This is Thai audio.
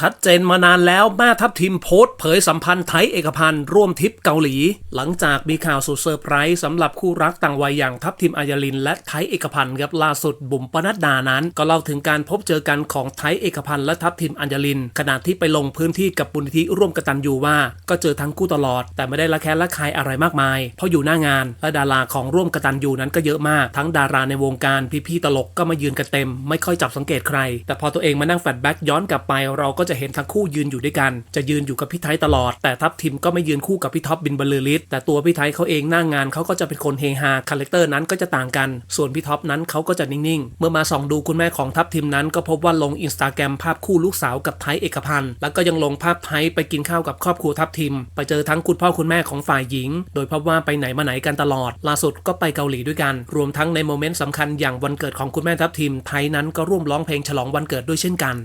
ชัดเจนมานานแล้วแม่ทัพทีมโพสต์เผยสัมพันธ์ไทยเอกพันธ์ร่วมทริปเกาหลี หลังจากมีข่าวสุดเซอร์ไพรส์สำหรับคู่รักต่างวัยอย่างทัพทีมอายาลิน และไทยเอกพันธ์ครับล่าสุดบุ๋มปนัดดานั้น ก็เล่าถึงการพบเจอกันของไทยเอกพันธ์และทัพทีมอัญญลิน ขณะที่ไปลงพื้นที่กับบุญธิร่วมกตันยูว่า ก็เจอทั้งคู่ตลอด แต่ไม่ได้ละแคะละคายอะไรมากมาย เพราะอยู่หน้างาน และดาราของร่วมกตันยูนั้นก็เยอะมาก ทั้งดาราในวงการพี่ๆตลกก็มายืนกันเต็ม ไม่ค่อยจับสังเกตใคร แต่พอตัวเองมานั่งแฟลชแบ็กย้อนกลับไปเราก็จะเห็นทั้งคู่ยืนอยู่ด้วยกัน จะยืนอยู่กับพี่ไทยตลอด แต่ทัพทิมก็ไม่ยืนคู่กับพี่ท็อปบินบรรลือฤทธิ์แต่ตัวพี่ไทยเขาเองหน้างงานเขาก็จะเป็นคนเฮฮาคาแรคเตอร์นั้นก็จะต่างกัน ส่วนพี่ท็อปนั้นเขาก็จะนิ่งๆ เมื่อมาส่องดูคุณแม่ของทัพทิมนั้น ก็พบว่าลงอินสตาแกรมภาพคู่ลูกสาวกับไทยเอกพันธ์แล้วก็ยังลงภาพไทยไปกินข้าวกับครอบครัวทัพทิม ไปเจอทั้งคุณพ่อคุณแม่ของฝ่ายหญิง โดยพบว่าไปไหนมาไหนกันตลอด ล่าสุดก็ไปเกาหลีด้วยกัน รวมทั้งในโมเมนต์สำคัญอย่างวันเกิดของคุณแม่ทัพทิมไทยนั้นก็ร่วมร้องเพลงฉลองวันเกิดด้วยเช่นกัน